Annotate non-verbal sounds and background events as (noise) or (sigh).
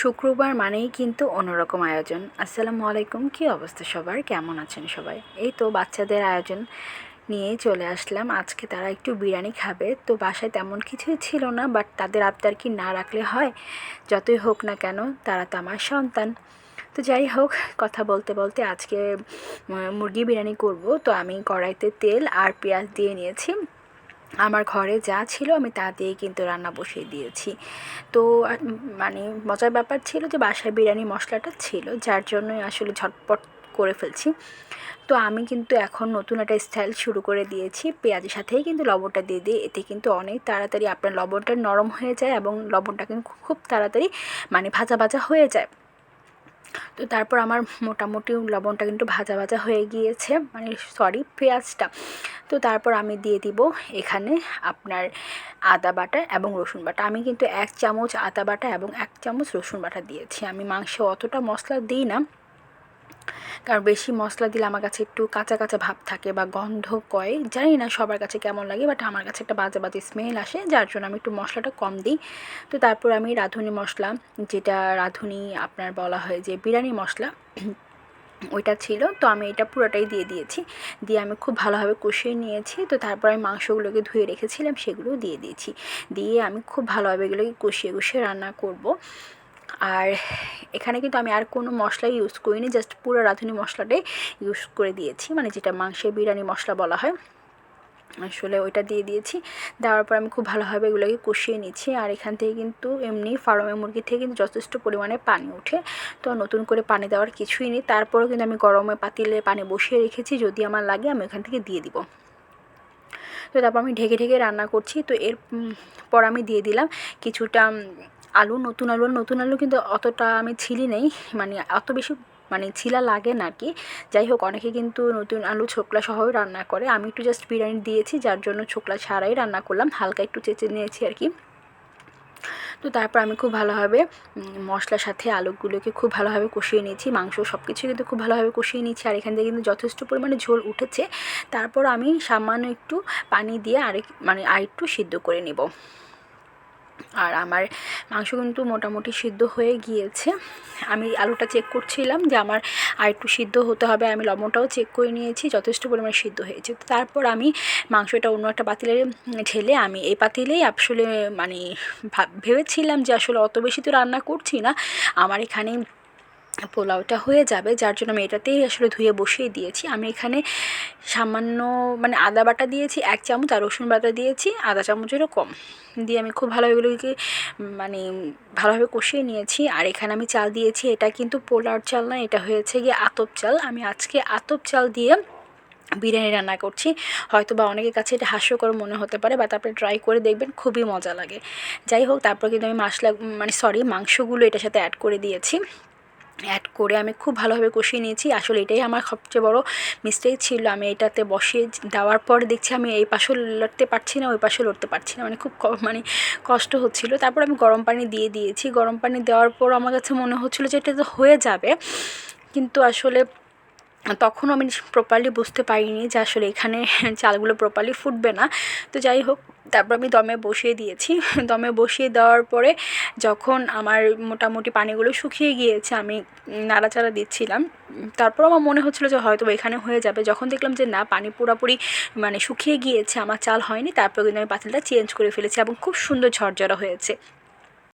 শুক্রবার মানেই কিন্তু অন্যরকম আয়োজন। আসসালামু আলাইকুম, কী অবস্থা সবার? কেমন আছেন সবাই? এই তো বাচ্চাদের আয়োজন নিয়েই চলে আসলাম। আজকে তারা একটু বিরিয়ানি খাবে। তো বাসায় তেমন কিছুই ছিল না বাট তাদের আবদার কি না রাখলে হয়? যতই হোক না কেন, তারা তো আমার সন্তান। তো যাই হোক, কথা বলতে বলতে আজকে মুরগি বিরিয়ানি করব। তো আমি কড়াইতে তেল আর পেঁয়াজ দিয়ে নিয়েছি। আমার ঘরে যা ছিল আমি তা দিয়ে কিন্তু রান্না বসিয়ে দিয়েছি। তো মানে মজার ব্যাপার ছিল যে বাসায় বিরিয়ানি মশলাটা ছিল, যার জন্যই আসলে ঝটপট করে ফেলছি। তো আমি কিন্তু এখন নতুন একটা স্টাইল শুরু করে দিয়েছি। পেঁয়াজের সাথেই কিন্তু লবণটা দিয়ে দিই। এতে কিন্তু অনেক তাড়াতাড়ি আপনার লবণটা নরম হয়ে যায় এবং লবণটা কিন্তু খুব তাড়াতাড়ি মানে ভাজা ভাজা হয়ে যায়। তো তারপর আমার মোটামুটি লবণটা কিন্তু ভাজা ভাজা হয়ে গিয়েছে মানে সরি পেঁয়াজটা। তো তারপর আমি দিয়ে দিব এখানে আপনার আদা বাটা এবং রসুন বাটা। আমি কিন্তু এক চামচ আদা বাটা এবং এক চামচ রসুন বাটা দিয়েছি। আমি মাংসে অতটা মশলা দিই না। কারণ বেশি মশলা দিলে আমার কাছে একটু কাঁচা কাঁচা ভাব থাকে বা গন্ধ কয়, জানি না সবার কাছে কেমন লাগে বাট আমার কাছে একটা বাজে বাজে স্মেল আসে, যার জন্য আমি একটু মশলাটা কম দিই। তো তারপর আমি রাঁধুনি মশলা, যেটা রাঁধুনি আপনার বলা হয় যে বিরিয়ানি মশলা, ওইটা ছিল, তো আমি এটা পুরোটাই দিয়ে দিয়েছি। দিয়ে আমি খুব ভালোভাবে কষিয়ে নিয়েছি, তো তারপর আমি মাংসগুলোকে ধুয়ে রেখেছিলাম, সেগুলোও দিয়ে দিয়েছি। দিয়ে আমি খুব ভালোভাবে এগুলোকে কষিয়ে কষিয়ে রান্না করব। আর এখানে কিন্তু আমি আর কোনো মশলা ইউজ করিনি জাস্ট পুরো রাঁধুনি মশলাটাই ইউজ করে দিয়েছি মানে যেটা মাংসের বিরিয়ানি মশলা বলা হয়। আসলে ওইটা দিয়ে দিয়েছি, দেওয়ার পর আমি খুব ভালোভাবে এগুলোকে কষিয়ে নিচ্ছি, আর এখান থেকে কিন্তু এমনি ফার্মের মুরগি থেকে কিন্তু যথেষ্ট পরিমাণে পানি ওঠে, তো নতুন করে পানি দেওয়ার কিছুই নেই, তারপরেও কিন্তু আমি গরমে পাতিলে পানি বসিয়ে রেখেছি, যদি আমার লাগে আমি ওখান থেকে দিয়ে দিব। তো তারপর আমি ঢেকে ঢেকে রান্না করছি, তো এর পর আমি দিয়ে দিলাম কিছুটা আলু, নতুন আলু নতুন আলু কিন্তু অতটা আমি ছিলি নেই। মানে অত বেশি মানে ছিলা লাগে না কি যাই হোক, অনেকে কিন্তু নতুন আলু ছোকলা সহই রান্না করে। আমি একটু জাস্ট বিরিয়ানি দিয়েছি, যার জন্য ছোকলা ছাড়াই রান্না করলাম। হালকা একটু চেঁচে নিয়েছি আর কি তো তারপর আমি খুব ভালোভাবে মশলার সাথে আলুগুলোকে খুব ভালোভাবে কষিয়ে নিয়েছি। মাংস সব কিছু কিন্তু খুব ভালোভাবে কষিয়ে নিয়েছি। আর এখান থেকে কিন্তু যথেষ্ট পরিমাণে ঝোল উঠেছে। তারপর আমি সামান্য একটু পানি দিয়ে আরেক মানে আরেকটু সিদ্ধ করে নেব। আর আমার মাংস কিন্তু মোটামুটি সিদ্ধ হয়ে গিয়েছে। আমি আলুটা চেক করছিলাম যে আমার আর একটু সিদ্ধ হতে হবে। আমি লবণটাও চেক করে নিয়েছি, যথেষ্ট পরিমাণে সিদ্ধ হয়েছে। তারপর আমি মাংসটা অন্য একটা পাতিলে ঢেলে আমি এই পাতিলেই আসলে মানে ভাব- ভেবেছিলাম যে আসলে অত বেশি তো রান্না করছি না। আমার এখানে পোলাওটা হয়ে যাবে, যার জন্য আমি এটাতেই আসলে ধুয়ে বসিয়ে দিয়েছি। আমি এখানে সামান্য মানে আদা বাটা দিয়েছি, এক চামচ, আর রসুন বাটা দিয়েছি, আধা চামচেরও কম। দিয়ে আমি খুব ভালো এগুলোকে মানে ভালোভাবে কষিয়ে নিয়েছি। আর এখানে আমি চাল দিয়েছি, এটা কিন্তু পোলাওর চাল না, এটা হয়েছে গিয়ে আতপ চাল। আমি আজকে আতপ চাল দিয়ে বিরিয়ানি রান্না করছি। হয়তো বা অনেকের কাছে এটা হাস্যকর মনে হতে পারে বা তারপরে ট্রাই করে দেখবেন, খুবই মজা লাগে। যাই হোক, তারপর কিন্তু আমি মশলা মানে সরি মাংসগুলো এটার সাথে অ্যাড করে দিয়েছি। অ্যাড করে আমি খুব ভালোভাবে কষিয়ে নিয়েছি। আসলে এটাই আমার সবচেয়ে বড় মিস্টেক ছিল। আমি এটাতে বসিয়ে দেওয়ার পর দেখছি আমি এই পাশে লড়তে পারছি না, ওই পাশেও লড়তে পারছি না। মানে খুব মানে কষ্ট হচ্ছিল। তারপর আমি গরম পানি দিয়ে দিয়েছি। গরম পানি দেওয়ার পর আমার কাছে মনে হচ্ছিল যে এটা তো হয়ে যাবে। কিন্তু আসলে তখনও আমি প্রপারলি বুঝতে পারিনি যে আসলে এখানে (laughs) চালগুলো প্রপারলি ফুটবে না। তো যাই হোক, তারপর আমি দমে বসিয়ে দিয়েছি। (laughs) দমে বসিয়ে দেওয়ার পরে যখন আমার মোটামুটি পানিগুলো শুকিয়ে গিয়েছে, আমি নাড়াচাড়া দিচ্ছিলাম। তারপর আমার মনে হচ্ছিল যে হয়তো এখানে হয়ে যাবে। যখন দেখলাম যে না, পানি পুরোপুরি মানে শুকিয়ে গিয়েছে, আমার চাল হয়নি, তারপর কিন্তু আমি পাতিলটা চেঞ্জ করে ফেলেছি এবং খুব সুন্দর ঝরঝরা হয়েছে।